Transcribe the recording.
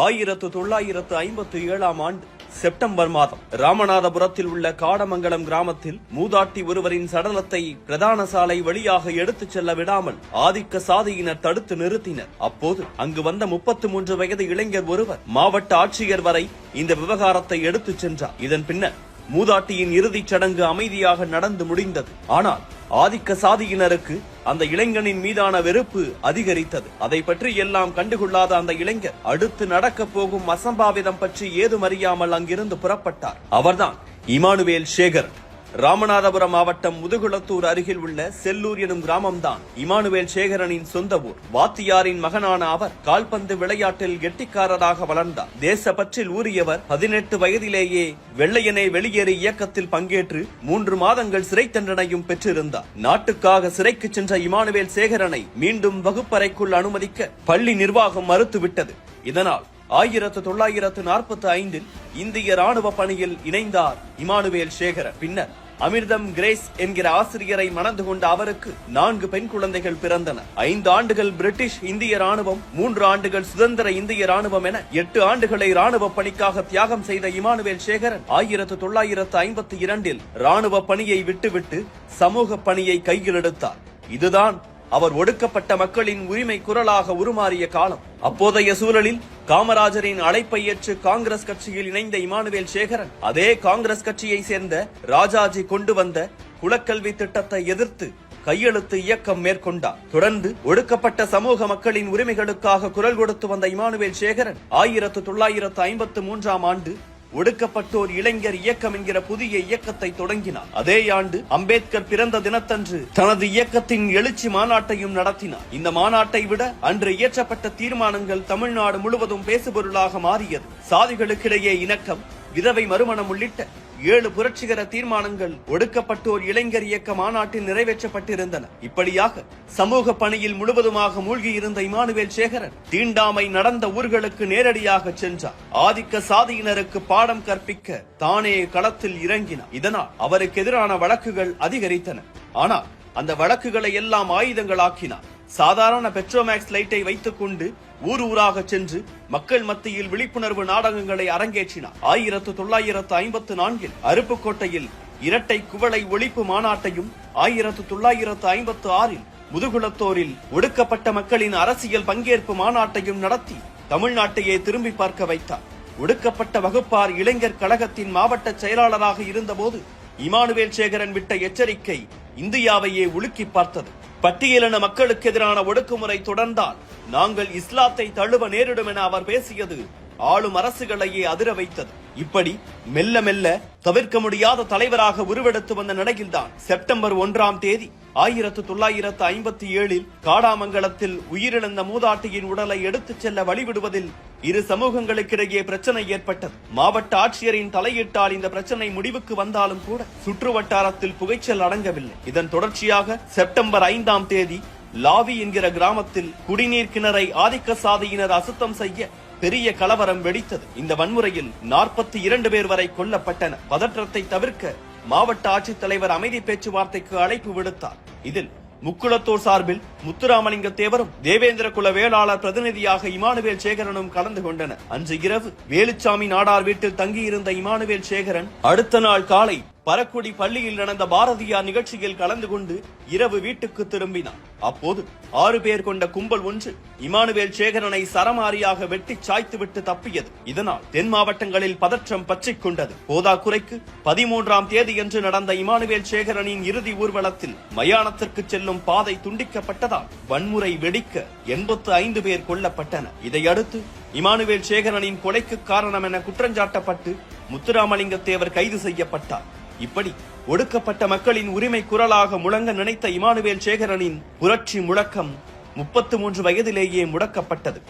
ஆயிரத்து தொள்ளாயிரத்து ஐம்பத்தி ஏழாம் ஆண்டு செப்டம்பர் மாதம் ராமநாதபுரத்தில் உள்ள காடமங்கலம் கிராமத்தில் மூதாட்டி ஒருவரின் சடலத்தை பிரதான சாலை வழியாக எடுத்துச் செல்ல விடாமல் ஆதிக்க சாதியினர் தடுத்து நிறுத்தினர். அப்போது அங்கு வந்த முப்பத்து மூன்று வயது இளைஞர் ஒருவர் மாவட்ட ஆட்சியர் வரை இந்த விவகாரத்தை எடுத்துச் சென்றார். இதன் பின்னர் மூதாட்டியின் இறுதிச் சடங்கு அமைதியாக நடந்து முடிந்தது. ஆனால் ஆதிக்க சாதியினருக்கு அந்த இளைஞனின் மீதான வெறுப்பு அதிகரித்தது. அதை பற்றி எல்லாம் கண்டுகொள்ளாத அந்த இளைஞர் அடுத்து நடக்கப் போகும் அசம்பாவிதம் பற்றி ஏதும் அறியாமல் அங்கிருந்து புறப்பட்டார். அவர்தான் இமானுவேல் சேகர். ராமநாதபுரம் மாவட்டம் முதுகுளத்தூர் அருகில் உள்ள செல்லூர் எனும் கிராமம்தான் இமானுவேல் சேகரனின் சொந்த ஊர். வாத்தியாரின் மகனான அவர் கால்பந்து விளையாட்டில் கெட்டிக்காரராக வளர்ந்தார். தேசப்பற்றில் ஊறியவர் பதினெட்டு வயதிலேயே வெள்ளையனை வெளியேறு இயக்கத்தில் பங்கேற்று மூன்று மாதங்கள் சிறை தண்டனையும் பெற்றிருந்தார். நாட்டுக்காக சிறைக்கு சென்ற இமானுவேல் சேகரனை மீண்டும் வகுப்பறைக்குள் அனுமதிக்க பள்ளி நிர்வாகம் மறுத்துவிட்டது. இதனால் ஆயிரத்து தொள்ளாயிரத்து நாற்பத்தி ஐந்தில் இந்திய ராணுவ பணியில் இணைந்தார் இமானுவேல் சேகர. பின்னர் அமிர்தம் கிரேஸ் என்கிற ஆசிரியரை மணந்து கொண்ட அவருக்கு நான்கு பெண் குழந்தைகள் பிறந்தன. ஐந்து ஆண்டுகள் பிரிட்டிஷ் இந்திய ராணுவம் மூன்று ஆண்டுகள் சுதந்திர இந்திய ராணுவம் என எட்டு ஆண்டுகளை ராணுவ பணிக்காக தியாகம் செய்த இமானுவேல் சேகரன் ஆயிரத்து தொள்ளாயிரத்து ஐம்பத்தி இரண்டில் ராணுவ பணியை விட்டுவிட்டு சமூக பணியை கையில் எடுத்தார். இதுதான் அவர் ஒடுக்கப்பட்ட மக்களின் உரிமை குரலாக உருமாறிய காலம். அப்போதைய சூழலில் காமராஜரின் அழைப்பை ஏற்று காங்கிரஸ் கட்சியில் இணைந்த இமானுவேல் சேகரன் அதே காங்கிரஸ் கட்சியை சேர்ந்த ராஜாஜி கொண்டு வந்த குலக்கல்வி திட்டத்தை எதிர்த்து கையெழுத்து இயக்கம் மேற்கொண்டார். தொடர்ந்து ஒடுக்கப்பட்ட சமூக மக்களின் உரிமைகளுக்காக குரல் கொடுத்து வந்த இமானுவேல் சேகரன் ஆயிரத்து தொள்ளாயிரத்து ஐம்பத்து மூன்றாம் ஆண்டு ஒடுக்கப்பட்டோர் இளைஞர் இயக்கம் என்கிற புதிய இயக்கத்தை தொடங்கினார். அதே ஆண்டு அம்பேத்கர் பிறந்த தினத்தன்று தனது இயக்கத்தின் எழுச்சி மாநாட்டையும் நடத்தினார். இந்த மாநாட்டை விட அன்று இயற்றப்பட்ட தீர்மானங்கள் தமிழ்நாடு முழுவதும் பேசுபொருளாக மாறியது. சாதிகளுக்கிடையே இணக்கம் விதவை மறுமணம் உள்ளிட்ட ஏழு புரட்சிகர தீர்மானங்கள் ஒடுக்கப்பட்டோர் இளைஞர் இயக்க மாநாட்டில் நிறைவேற்றப்பட்டிருந்தன. இப்படியாக சமூக பணியில் முழுவதுமாக மூழ்கியிருந்த இமானுவேல் சேகரன் தீண்டாமை நடந்த ஊர்களுக்கு நேரடியாக சென்றார். ஆதிக்க சாதியினருக்கு பாடம் கற்பிக்க தானே களத்தில் இறங்கினார். இதனால் அவருக்கு எதிரான வழக்குகள் அதிகரித்தன. ஆனால் அந்த வழக்குகளை எல்லாம் ஆயுதங்களாக்கினார். சாதாரண பெட்ரோமேக்ஸ் லைட்டை வைத்துக் கொண்டு ஊர் ஊராக சென்று மக்கள் மத்தியில் விழிப்புணர்வு நாடகங்களை அரங்கேற்றினார். ஆயிரத்து தொள்ளாயிரத்து ஐம்பத்து நான்கில் அருப்புக்கோட்டையில் இரட்டை குவளை ஒழிப்பு மாநாட்டையும் ஆயிரத்து தொள்ளாயிரத்து ஐம்பத்து ஆறில் முதுகுளத்தோரில் ஒடுக்கப்பட்ட மக்களின் அரசியல் பங்கேற்பு மாநாட்டையும் நடத்தி தமிழ்நாட்டையே திரும்பி பார்க்க வைத்தார். ஒடுக்கப்பட்ட வகுப்பார் இளைஞர் கழகத்தின் மாவட்ட செயலாளராக இருந்தபோது இமானுவேல் சேகரன் விட்ட எச்சரிக்கை இந்தியாவையே உலுக்கி பார்த்தது. பட்டியலின மக்களுக்கு எதிரான ஒடுக்குமுறை தொடர்ந்தால் நாங்கள் இஸ்லாத்தை தழுவ நேரிடும் என அவர் பேசியது ஆளும் அரசுகளையே அதிர வைத்தது. இப்படி மெல்ல மெல்ல தவிர்க்க முடியாத தலைவராக உருவெடுத்து வந்த நிலையில்தான் செப்டம்பர் ஒன்றாம் தேதி ஆயிரத்து தொள்ளாயிரத்து ஐம்பத்தி ஏழில் காடாமங்கலத்தில் உயிரிழந்த மூதாட்டியின் உடலை எடுத்துச் செல்ல வழிவிடுவதில் இரு சமூகங்களுக்கிடையே பிரச்சனை ஏற்பட்டது. மாவட்ட ஆட்சியரின் தலையிட்டால் இந்த பிரச்சனை முடிவுக்கு வந்தாலும் கூட சுற்று வட்டாரத்தில் புகைச்சல் அடங்கவில்லை. இதன் தொடர்ச்சியாக செப்டம்பர் ஐந்தாம் தேதி லாவி என்கிற கிராமத்தில் குடிநீர் கிணறை ஆதிக்க சாதியினர் அசுத்தம் செய்ய பெரிய கலவரம் வெடித்தது. இந்த வன்முறையில் நாற்பத்தி இரண்டு பேர் வரை கொல்லப்பட்டனர். பதற்றத்தை தவிர்க்க மாவட்ட ஆட்சித்தலைவர் அமைதி பேச்சுவார்த்தைக்கு அழைப்பு விடுத்தார். இதில் முக்குளத்தூர் சார்பில் முத்துராமலிங்க தேவரும் தேவேந்திர குல வேளாளர் பிரதிநிதியாக இமானுவேல் சேகரனும் கலந்து கொண்டனர். அன்று இரவு வேலுச்சாமி நாடார் வீட்டில் தங்கியிருந்த இமானுவேல் சேகரன் அடுத்த நாள் காலை பரக்குடி பள்ளியில் நடந்த பாரதியார் நிகழ்ச்சியில் கலந்து கொண்டு இரவு வீட்டுக்கு திரும்பினார். அப்போது ஆறு பேர் கொண்ட கும்பல் ஒன்று இமானுவேல் சேகரனை சரமாரியாக வெட்டி சாய்த்துவிட்டு தப்பியது. இதனால் தென் மாவட்டங்களில் பதற்றம் பற்றிக் கொண்டது. போதாக்குறைக்கு பதிமூன்றாம் தேதியன்று நடந்த இமானுவேல் சேகரனின் இறுதி ஊர்வலத்தில் மயானத்திற்கு செல்லும் பாதை துண்டிக்கப்பட்டதால் வன்முறை வெடிக்க எண்பத்து ஐந்து பேர் கொல்லப்பட்டனர். இதையடுத்து இமானுவேல் சேகரனின் கொலைக்கு காரணம் என குற்றஞ்சாட்டப்பட்டு முத்துராமலிங்க தேவர் கைது செய்யப்பட்டார். இப்படி ஒடுக்கப்பட்ட மக்களின் உரிமை குரலாக முழங்க நினைத்த இமானுவேல் சேகரனின் புரட்சி முழக்கம் முப்பத்து மூன்று வயதிலேயே முடக்கப்பட்டது.